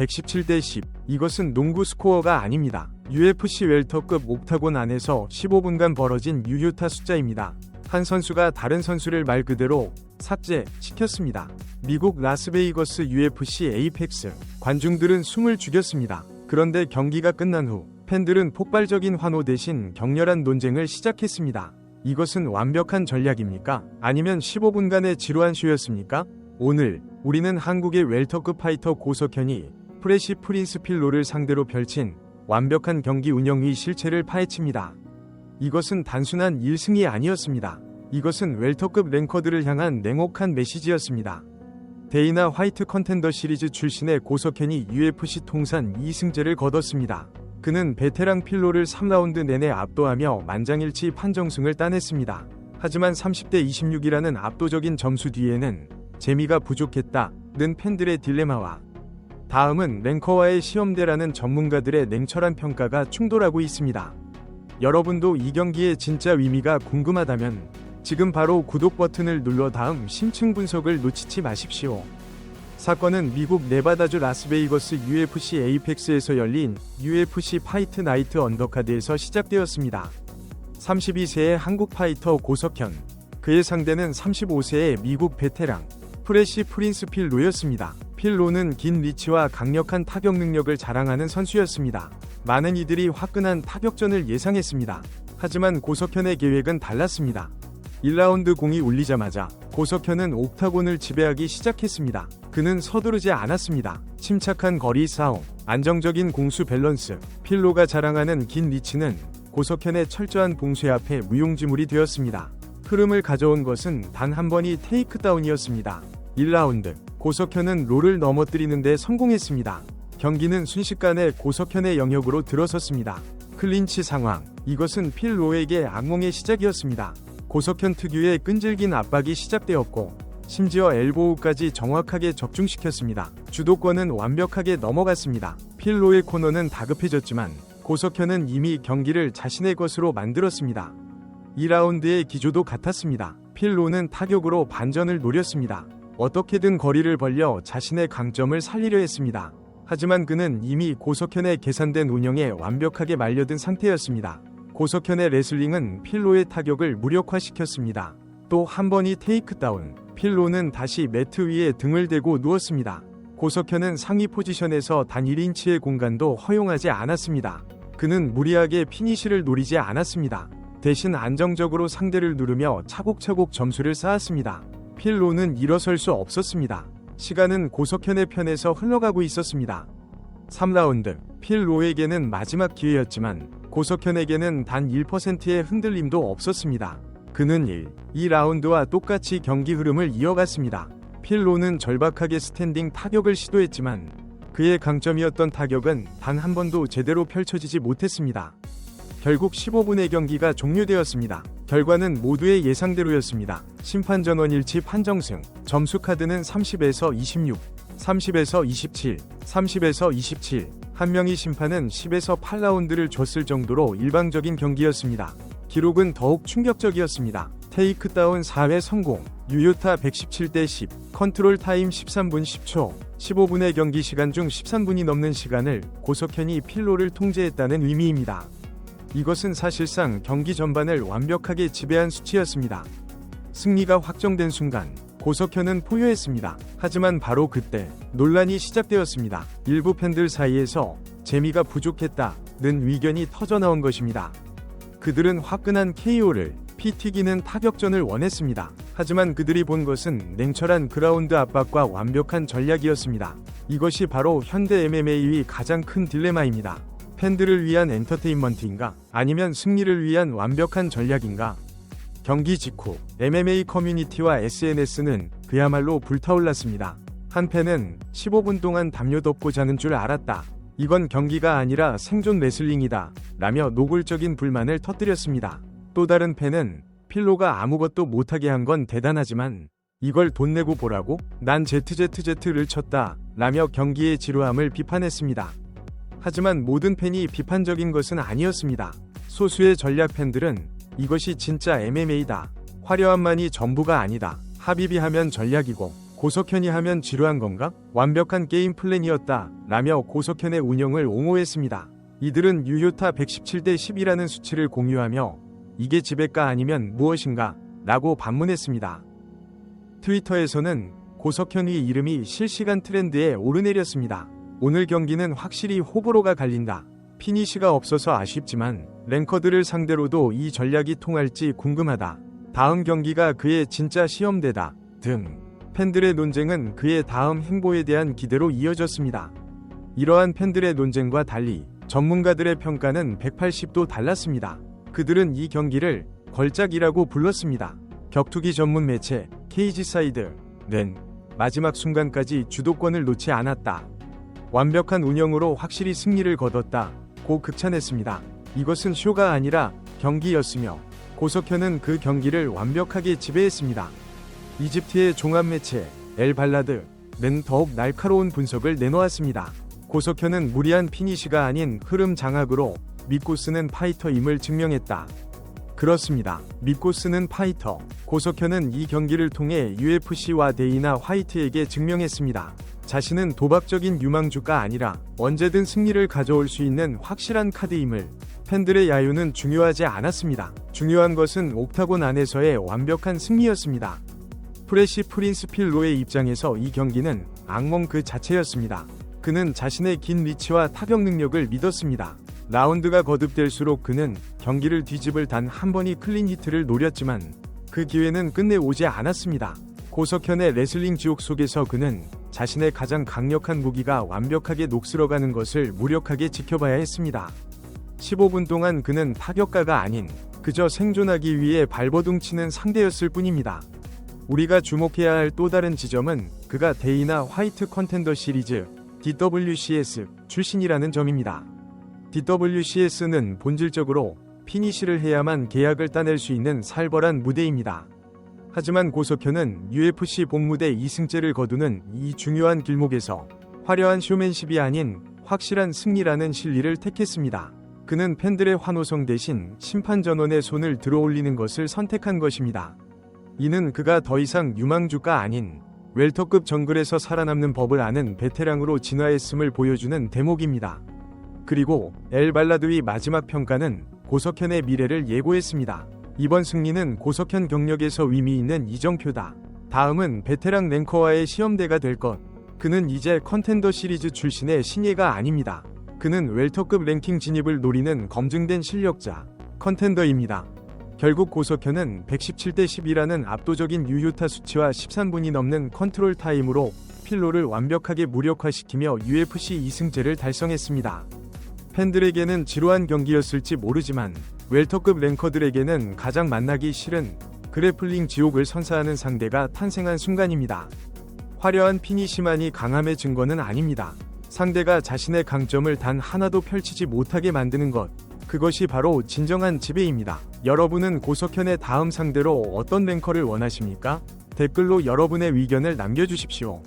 117대 10. 이것은 농구 스코어가 아닙니다. UFC 웰터급 옥타곤 안에서 15분간 벌어진 유효타 숫자입니다. 한 선수가 다른 선수를 말 그대로 삭제 시켰습니다. 미국 라스베이거스 UFC 에이펙스 관중들은 숨을 죽였습니다. 그런데 경기가 끝난 후 팬들은 폭발적인 환호 대신 격렬한 논쟁을 시작했습니다. 이것은 완벽한 전략입니까? 아니면 15분간의 지루한 쇼였습니까? 오늘 우리는 한국의 웰터급 파이터 고석현이 프레시 프린스 필로를 상대로 펼친 완벽한 경기 운영의 실체를 파헤칩니다. 이것은 단순한 1승이 아니었습니다. 이것은 웰터급 랭커들을 향한 냉혹한 메시지였습니다. 데이나 화이트 컨텐더 시리즈 출신의 고석현이 UFC 통산 2승제를 거뒀습니다. 그는 베테랑 필로를 3라운드 내내 압도하며 만장일치 판정승을 따냈습니다. 하지만 30대 26이라는 압도적인 점수 뒤에는 재미가 부족했다는 팬들의 딜레마와 다음은 랭커와의 시험대라는 전문가들의 냉철한 평가가 충돌하고 있습니다. 여러분도 이 경기의 진짜 의미가 궁금하다면 지금 바로 구독 버튼을 눌러 다음 심층 분석을 놓치지 마십시오. 사건은 미국 네바다주 라스베이거스 UFC 에이펙스에서 열린 UFC 파이트 나이트 언더카드에서 시작되었습니다. 32세의 한국 파이터 고석현, 그의 상대는 35세의 미국 베테랑 프레시 프린스 필 로였습니다. 필로는 긴 리치와 강력한 타격 능력을 자랑하는 선수였습니다. 많은 이들이 화끈한 타격전을 예상했습니다. 하지만 고석현의 계획은 달랐습니다. 1라운드 공이 울리자마자 고석현은 옥타곤을 지배하기 시작했습니다. 그는 서두르지 않았습니다. 침착한 거리 싸움, 안정적인 공수 밸런스, 필로가 자랑하는 긴 리치는 고석현의 철저한 봉쇄 앞에 무용지물이 되었습니다. 흐름을 가져온 것은 단 한 번이 테이크다운이었습니다. 1라운드 고석현은 롤을 넘어뜨리는데 성공했습니다. 경기는 순식간에 고석현의 영역으로 들어섰습니다. 클린치 상황 이것은 필로에게 악몽의 시작이었습니다. 고석현 특유의 끈질긴 압박이 시작되었고 심지어 엘보우까지 정확하게 적중시켰습니다. 주도권은 완벽하게 넘어갔습니다. 필로의 코너는 다급해졌지만 고석현은 이미 경기를 자신의 것으로 만들었습니다. 2라운드의 기조도 같았습니다. 필로는 타격으로 반전을 노렸습니다. 어떻게든 거리를 벌려 자신의 강점을 살리려 했습니다. 하지만 그는 이미 고석현의 계산된 운영에 완벽하게 말려든 상태였습니다. 고석현의 레슬링은 필로의 타격을 무력화시켰습니다. 또 한 번이 테이크다운, 필로는 다시 매트 위에 등을 대고 누웠습니다. 고석현은 상위 포지션에서 단 1인치의 공간도 허용하지 않았습니다. 그는 무리하게 피니시를 노리지 않았습니다. 대신 안정적으로 상대를 누르며 차곡차곡 점수를 쌓았습니다. 필로는 일어설 수 없었습니다. 시간은 고석현의 편에서 흘러가고 있었습니다. 3라운드 필로에게는 마지막 기회였지만 고석현에게는 단 1%의 흔들림도 없었습니다. 그는 1, 2라운드와 똑같이 경기 흐름을 이어갔습니다. 필로는 절박하게 스탠딩 타격을 시도했지만 그의 강점이었던 타격은 단 한 번도 제대로 펼쳐지지 못했습니다. 결국 15분의 경기가 종료되었습니다. 결과는 모두의 예상대로였습니다. 심판 전원 일치 판정승, 점수 카드는 30에서 26, 30에서 27, 30에서 27. 한 명의 심판은 10에서 8라운드를 줬을 정도로 일방적인 경기였습니다. 기록은 더욱 충격적이었습니다. 테이크다운 4회 성공, 유효타 117대 10, 컨트롤 타임 13분 10초, 15분의 경기 시간 중 13분이 넘는 시간을 고석현이 필로를 통제했다는 의미입니다. 이것은 사실상 경기 전반을 완벽하게 지배한 수치였습니다. 승리가 확정된 순간 고석현은 포효했습니다. 하지만 바로 그때 논란이 시작되었습니다. 일부 팬들 사이에서 재미가 부족했다는 의견이 터져나온 것입니다. 그들은 화끈한 KO를 피 튀기는 타격전을 원했습니다. 하지만 그들이 본 것은 냉철한 그라운드 압박과 완벽한 전략이었습니다. 이것이 바로 현대 MMA의 가장 큰 딜레마입니다. 팬들을 위한 엔터테인먼트인가? 아니면 승리를 위한 완벽한 전략인가? 경기 직후 MMA 커뮤니티와 SNS는 그야말로 불타올랐습니다. 한 팬은 15분 동안 담요 덮고 자는 줄 알았다. 이건 경기가 아니라 생존 레슬링이다. 라며 노골적인 불만을 터뜨렸습니다. 또 다른 팬은 필로가 아무것도 못하게 한 건 대단하지만 이걸 돈 내고 보라고? 난 ZZZ를 쳤다. 라며 경기의 지루함을 비판했습니다. 하지만 모든 팬이 비판적인 것은 아니었습니다. 소수의 전략 팬들은 이것이 진짜 MMA다. 화려함만이 전부가 아니다. 하비비 하면 전략이고 고석현이 하면 지루한 건가? 완벽한 게임 플랜이었다. 라며 고석현의 운영을 옹호했습니다. 이들은 유효타 117대 10이라는 수치를 공유하며 이게 지배가 아니면 무엇인가? 라고 반문했습니다. 트위터에서는 고석현의 이름이 실시간 트렌드에 오르내렸습니다. 오늘 경기는 확실히 호불호가 갈린다. 피니시가 없어서 아쉽지만 랭커들을 상대로도 이 전략이 통할지 궁금하다. 다음 경기가 그의 진짜 시험대다. 등 팬들의 논쟁은 그의 다음 행보에 대한 기대로 이어졌습니다. 이러한 팬들의 논쟁과 달리 전문가들의 평가는 180도 달랐습니다. 그들은 이 경기를 걸작이라고 불렀습니다. 격투기 전문 매체 케이지사이드는 마지막 순간까지 주도권을 놓지 않았다. 완벽한 운영으로 확실히 승리를 거뒀다. 고 극찬했습니다. 이것은 쇼가 아니라 경기였으며 고석현은 그 경기를 완벽하게 지배했습니다. 이집트의 종합 매체 엘 발라드는 더욱 날카로운 분석을 내놓았습니다. 고석현은 무리한 피니시가 아닌 흐름 장악으로 믿고 쓰는 파이터임을 증명했다. 그렇습니다. 믿고 쓰는 파이터. 고석현은 이 경기를 통해 UFC와 데이나 화이트에게 증명했습니다. 자신은 도박적인 유망주가 아니라 언제든 승리를 가져올 수 있는 확실한 카드임을 팬들의 야유는 중요하지 않았습니다. 중요한 것은 옥타곤 안에서의 완벽한 승리였습니다. 프레시 프린스 필로의 입장에서 이 경기는 악몽 그 자체였습니다. 그는 자신의 긴 리치와 타격 능력을 믿었습니다. 라운드가 거듭될수록 그는 경기를 뒤집을 단 한 번이 클린 히트를 노렸지만 그 기회는 끝내 오지 않았습니다. 고석현의 레슬링 지옥 속에서 그는 자신의 가장 강력한 무기가 완벽하게 녹슬어가는 것을 무력하게 지켜봐야 했습니다. 15분 동안 그는 타격가가 아닌 그저 생존하기 위해 발버둥 치는 상대였을 뿐입니다. 우리가 주목해야 할 또 다른 지점은 그가 데이나 화이트 컨텐더 시리즈 DWCS 출신이라는 점입니다. DWCS는 본질적으로 피니시를 해야만 계약을 따낼 수 있는 살벌한 무대입니다. 하지만 고석현은 UFC 본무대 2승째를 거두는 이 중요한 길목에서 화려한 쇼맨십이 아닌 확실한 승리라는 실리를 택했습니다. 그는 팬들의 환호성 대신 심판 전원의 손을 들어올리는 것을 선택한 것입니다. 이는 그가 더 이상 유망주가 아닌 웰터급 정글에서 살아남는 법을 아는 베테랑으로 진화했음을 보여주는 대목입니다. 그리고 엘 발라드의 마지막 평가는 고석현의 미래를 예고했습니다. 이번 승리는 고석현 경력에서 의미 있는 이정표다. 다음은 베테랑 랭커와의 시험대가 될 것. 그는 이제 컨텐더 시리즈 출신의 신예가 아닙니다. 그는 웰터급 랭킹 진입을 노리는 검증된 실력자, 컨텐더입니다. 결국 고석현은 117대 10이라는 압도적인 유효타 수치와 13분이 넘는 컨트롤 타임으로 필로를 완벽하게 무력화시키며 UFC 2승제를 달성했습니다. 팬들에게는 지루한 경기였을지 모르지만 웰터급 랭커들에게는 가장 만나기 싫은 그래플링 지옥을 선사하는 상대가 탄생한 순간입니다. 화려한 피니시만이 강함의 증거는 아닙니다. 상대가 자신의 강점을 단 하나도 펼치지 못하게 만드는 것. 그것이 바로 진정한 지배입니다. 여러분은 고석현의 다음 상대로 어떤 랭커를 원하십니까? 댓글로 여러분의 의견을 남겨주십시오.